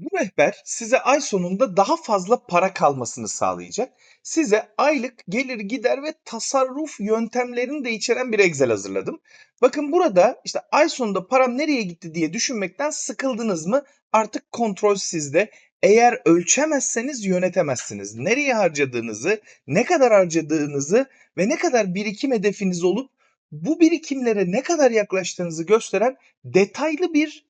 Bu rehber size ay sonunda daha fazla para kalmasını sağlayacak. Size aylık gelir gider ve tasarruf yöntemlerini de içeren bir Excel hazırladım. Bakın burada işte ay sonunda param nereye gitti diye düşünmekten sıkıldınız mı? Artık kontrol sizde. Eğer ölçemezseniz yönetemezsiniz. Nereye harcadığınızı, ne kadar harcadığınızı ve ne kadar birikim hedefiniz olup bu birikimlere ne kadar yaklaştığınızı gösteren detaylı bir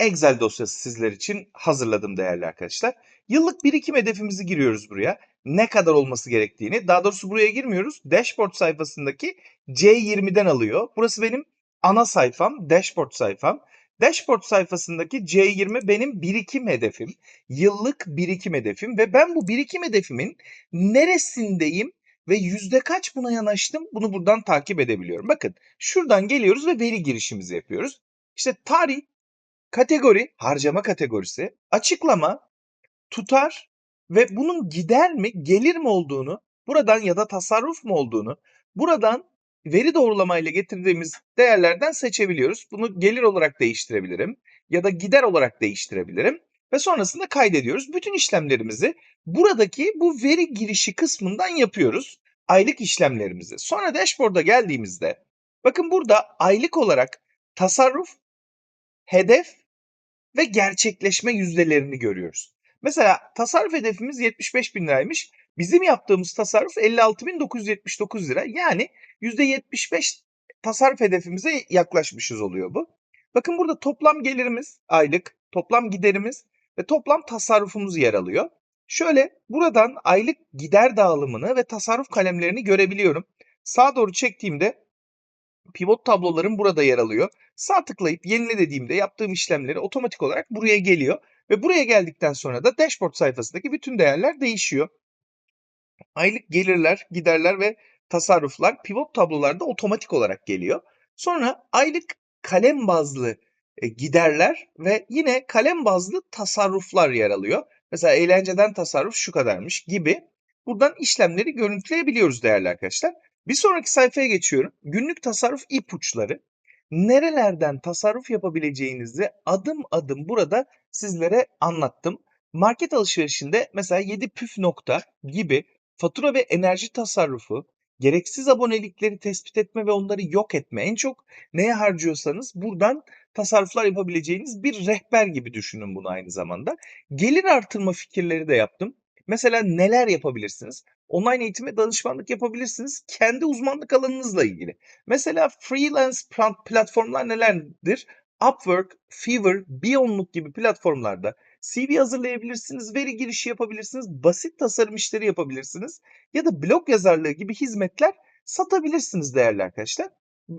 Excel dosyası sizler için hazırladım değerli arkadaşlar. Yıllık birikim hedefimizi giriyoruz buraya. Ne kadar olması gerektiğini. Daha doğrusu buraya girmiyoruz. Dashboard sayfasındaki C20'den alıyor. Burası benim ana sayfam, dashboard sayfam. Dashboard sayfasındaki C20 benim birikim hedefim. Yıllık birikim hedefim ve ben bu birikim hedefimin neresindeyim ve yüzde kaç buna yanaştım bunu buradan takip edebiliyorum. Bakın şuradan geliyoruz ve veri girişimizi yapıyoruz. İşte tarih, kategori, harcama kategorisi, açıklama, tutar ve bunun gider mi, gelir mi olduğunu, buradan ya da tasarruf mu olduğunu, buradan veri doğrulamayla getirdiğimiz değerlerden seçebiliyoruz. Bunu gelir olarak değiştirebilirim ya da gider olarak değiştirebilirim ve sonrasında kaydediyoruz. Bütün işlemlerimizi buradaki bu veri girişi kısmından yapıyoruz. Aylık işlemlerimizi. Sonra dashboard'a geldiğimizde bakın burada aylık olarak tasarruf, hedef ve gerçekleşme yüzdelerini görüyoruz. Mesela tasarruf hedefimiz 75 bin liraymış. Bizim yaptığımız tasarruf 56.979 lira. Yani %75 tasarruf hedefimize yaklaşmışız oluyor bu. Bakın burada toplam gelirimiz aylık, toplam giderimiz ve toplam tasarrufumuz yer alıyor. Şöyle buradan aylık gider dağılımını ve tasarruf kalemlerini görebiliyorum. Sağa doğru çektiğimde pivot tablolarım burada yer alıyor. Sağ tıklayıp yenile dediğimde yaptığım işlemleri otomatik olarak buraya geliyor. Ve buraya geldikten sonra da dashboard sayfasındaki bütün değerler değişiyor. Aylık gelirler, giderler ve tasarruflar pivot tablolarda otomatik olarak geliyor. Sonra aylık kalem bazlı e, giderler ve yine kalem bazlı tasarruflar yer alıyor. Mesela eğlenceden tasarruf şu kadarmış gibi. Buradan işlemleri görüntüleyebiliyoruz değerli arkadaşlar. Bir sonraki sayfaya geçiyorum. Günlük tasarruf ipuçları. Nerelerden tasarruf yapabileceğinizi adım adım burada sizlere anlattım. Market alışverişinde mesela 7 püf nokta gibi fatura ve enerji tasarrufu, gereksiz abonelikleri tespit etme ve onları yok etme. En çok neye harcıyorsanız buradan tasarruflar yapabileceğiniz bir rehber gibi düşünün bunu aynı zamanda. Gelir artırma fikirleri de yaptım. Mesela neler yapabilirsiniz? Online eğitim ve danışmanlık yapabilirsiniz kendi uzmanlık alanınızla ilgili. Mesela freelance platformlar nelerdir? Upwork, Fiverr, Beyondluk gibi platformlarda CV hazırlayabilirsiniz, veri girişi yapabilirsiniz, basit tasarım işleri yapabilirsiniz ya da blog yazarlığı gibi hizmetler satabilirsiniz değerli arkadaşlar.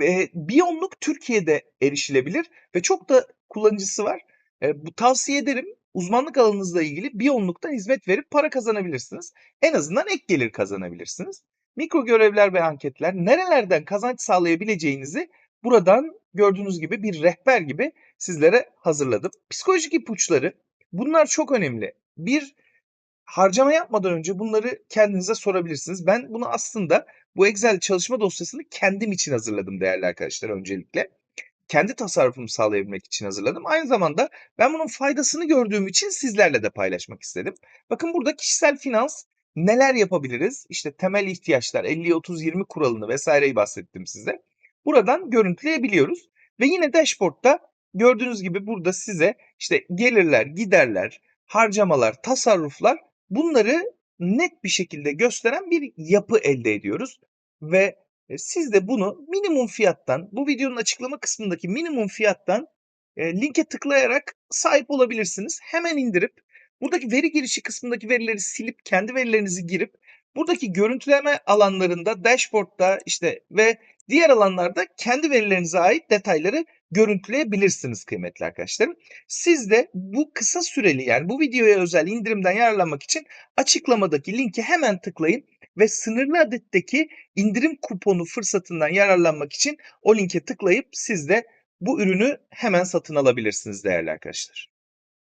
E, Beyondluk Türkiye'de erişilebilir ve çok da kullanıcısı var. E, bu tavsiye ederim uzmanlık alanınızla ilgili Biyonluk'tan hizmet verip para kazanabilirsiniz. En azından ek gelir kazanabilirsiniz. Mikro görevler ve anketler nerelerden kazanç sağlayabileceğinizi buradan gördüğünüz gibi bir rehber gibi sizlere hazırladım. Psikolojik ipuçları bunlar çok önemli. Bir harcama yapmadan önce bunları kendinize sorabilirsiniz. Ben bunu aslında bu Excel çalışma dosyasını kendim için hazırladım değerli arkadaşlar öncelikle kendi tasarrufumu sağlayabilmek için hazırladım. Aynı zamanda ben bunun faydasını gördüğüm için sizlerle de paylaşmak istedim. Bakın burada kişisel finans neler yapabiliriz? İşte temel ihtiyaçlar 50-30-20 kuralını vesaireyi bahsettim size. Buradan görüntüleyebiliyoruz. Ve yine dashboard'da gördüğünüz gibi burada size işte gelirler, giderler, harcamalar, tasarruflar bunları net bir şekilde gösteren bir yapı elde ediyoruz. Ve siz de bunu minimum fiyattan, bu videonun açıklama kısmındaki minimum fiyattan e, linke tıklayarak sahip olabilirsiniz. Hemen indirip buradaki veri girişi kısmındaki verileri silip kendi verilerinizi girip buradaki görüntüleme alanlarında, dashboard'da işte ve diğer alanlarda kendi verilerinize ait detayları görüntüleyebilirsiniz kıymetli arkadaşlarım. Siz de bu kısa süreli yani bu videoya özel indirimden yararlanmak için açıklamadaki linke hemen tıklayın ve sınırlı adetteki indirim kuponu fırsatından yararlanmak için o linke tıklayıp siz de bu ürünü hemen satın alabilirsiniz değerli arkadaşlar.